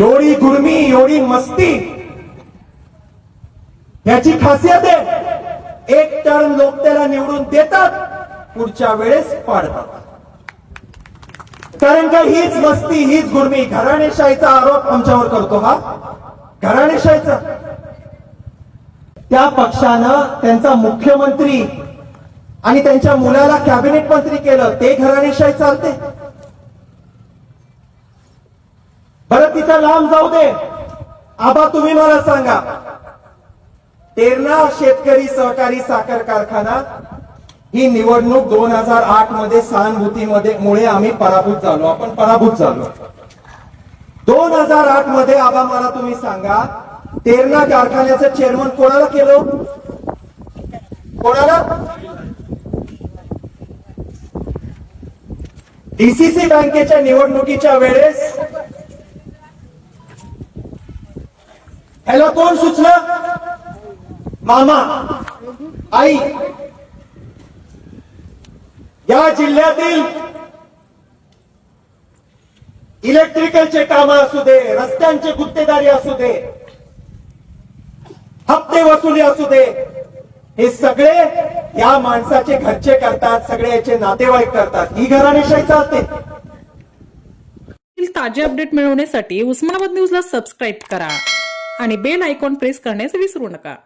एवढी गुरमी एवढी मस्ती. याची खासियत आहे एक टर्म लोक त्याला निवडून देतात पुढच्या वेळेस पाडतात. कारण का हीच मस्ती हीच गुरमी. घराणेशाहीचा आरोप आमच्यावर करतो हा. घराणेशाहीचा. त्या पक्षानं त्यांचा मुख्यमंत्री आणि त्यांच्या मुलाला कॅबिनेट मंत्री केलं ते घराणेशाही चालते. बरं तिथं लांब जाऊ दे. आबा तुम्ही मला सांगा. तेरणा शेतकरी सहकारी साखर कारखाना ही निवडणूक दोन हजार आठमध्ये सहानुभूतीमध्ये मुळे आम्ही पराभूत झालो. आपण पराभूत झालो. दोन हजार आठमध्ये आबा मला तुम्ही सांगा तेरणा कारखान्याचं चेअरमन कोणाला केलं? कोणाला? डीसीसी बँकेच्या निवडणुकीच्या वेळेस ह्याला कोण सुचलं? मामा आई. या जिल्ह्यातील इलेक्ट्रिकलचे काम असू दे रस्त्यांचे गुत्तेदारी असू दे हप्ते वसुली असू दे हे सगळे या माणसाचे घरचे करतात सगळे याचे नातेवाईक करतात. ही घराणेशाही चालते. ताजे अपडेट मिळवण्यासाठी उस्मानाबाद न्यूजला सबस्क्राईब करा. आणि बेल आयकॉन प्रेस करण्यास विसरू नका.